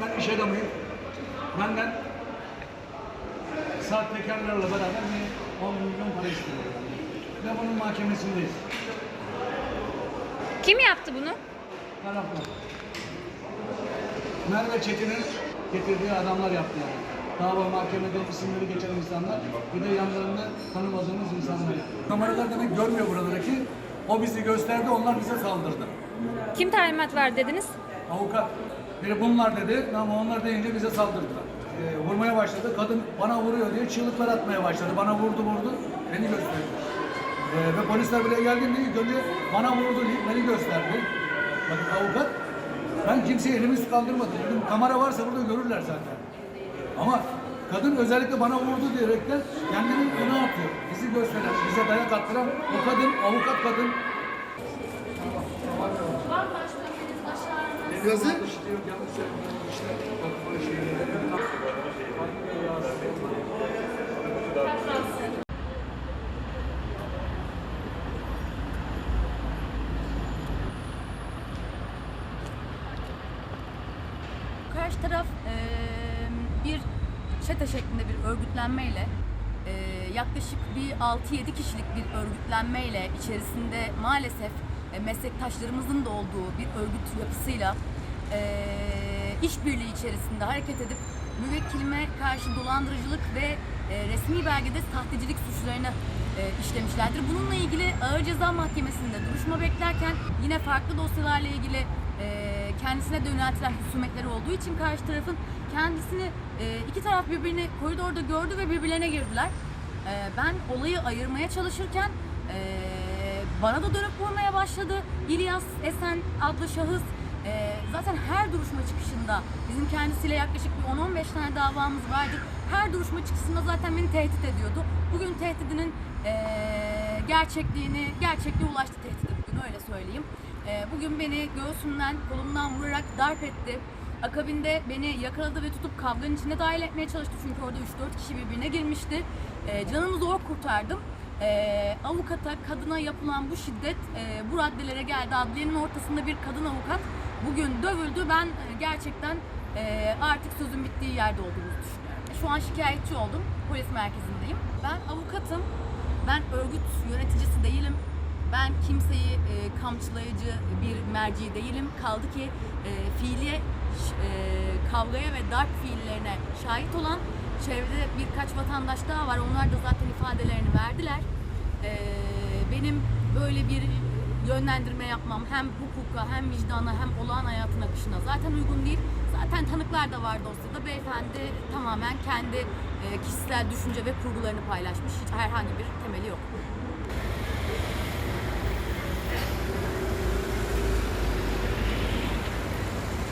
Ben iş adamıyım. Benden sahtekarlarla beraber bir 10 milyon para istiyor. Ve bunun mahkemesindeyiz. Kim yaptı bunu? Taraflar. Merve Çetin'in getirdiği adamlar yaptı yani. Dava mahkemede isimleri geçen insanlar, bir de yanlarında tanımadığımız insanlar. Kameralar demek görmüyor buradaki. O bizi gösterdi, onlar bize saldırdı. Kim talimat var dediniz? Avukat, biri bunlar dedi ama onlar deyince bize saldırdılar. Ee, vurmaya başladı, kadın bana vuruyor diye çığlıklar atmaya başladı. Bana vurdu vurdu, beni gösterdi. Ee, ve polisler bile geldiğinde ilk önce bana vurdu deyip beni gösterdi. Bakın avukat, ben kimseye elimi kaldırmadım. Dedim, kamera varsa burada görürler zaten. Ama kadın özellikle bana vurdu diyerekten kendini öne atıyor. Bizi gösteren, bize dayak attıran o kadın, avukat kadın. Yazı? Karşı taraf eee, bir çete şeklinde bir örgütlenmeyle eee, yaklaşık bir 6-7 kişilik bir örgütlenmeyle içerisinde maalesef e, meslektaşlarımızın da olduğu bir örgüt yapısıyla eee işbirliği içerisinde hareket edip müvekkilime karşı dolandırıcılık ve e, resmi belgede sahtecilik suçlarını e, işlemişlerdir. Bununla ilgili Ağır Ceza Mahkemesi'nde duruşma beklerken yine farklı dosyalarla ilgili e, kendisine de yöneltilen husumetleri olduğu için karşı tarafın kendisini e, iki taraf birbirini koridorda gördü ve birbirlerine girdiler. E, ben olayı ayırmaya çalışırken e, bana da dönüp vurmaya başladı. İlyas Esen adlı şahıs e, zaten her duruşma çıkışında bizim kendisiyle yaklaşık bir 10-15 tane davamız vardır. Her duruşma çıkışında zaten beni tehdit ediyordu. Bugün tehdidinin e, gerçekliğini, gerçekliğe ulaştı tehdidi bugün öyle söyleyeyim. E, bugün beni göğsümden, kolumdan vurarak darp etti. Akabinde beni yakaladı ve tutup kavganın içine dahil etmeye çalıştı. Çünkü orada 3-4 kişi birbirine girmişti. E, canımı zor kurtardım. E, avukata, kadına yapılan bu şiddet e, bu raddelere geldi. Adliyenin ortasında bir kadın avukat bugün dövüldü. Ben e, gerçekten e, artık sözün bittiği yerde olduğumuzu düşünüyorum. Şu an şikayetçi oldum. Polis merkezindeyim. Ben avukatım. Ben örgüt yöneticisi değilim. Ben kimseyi e, kamçılayıcı bir merci değilim. Kaldı ki e, fiiliye, e, kavgaya ve darp fiillerine şahit olan çevrede birkaç vatandaş daha var. Onlar da zaten ifadelerini verdiler. E, benim böyle bir yönlendirme yapmam hem hukuka hem vicdana hem olağan hayatın akışına zaten uygun değil. Zaten tanıklar da var dosyada. Beyefendi tamamen kendi e, kişisel düşünce ve kurgularını paylaşmış. Hiç herhangi bir temeli yok.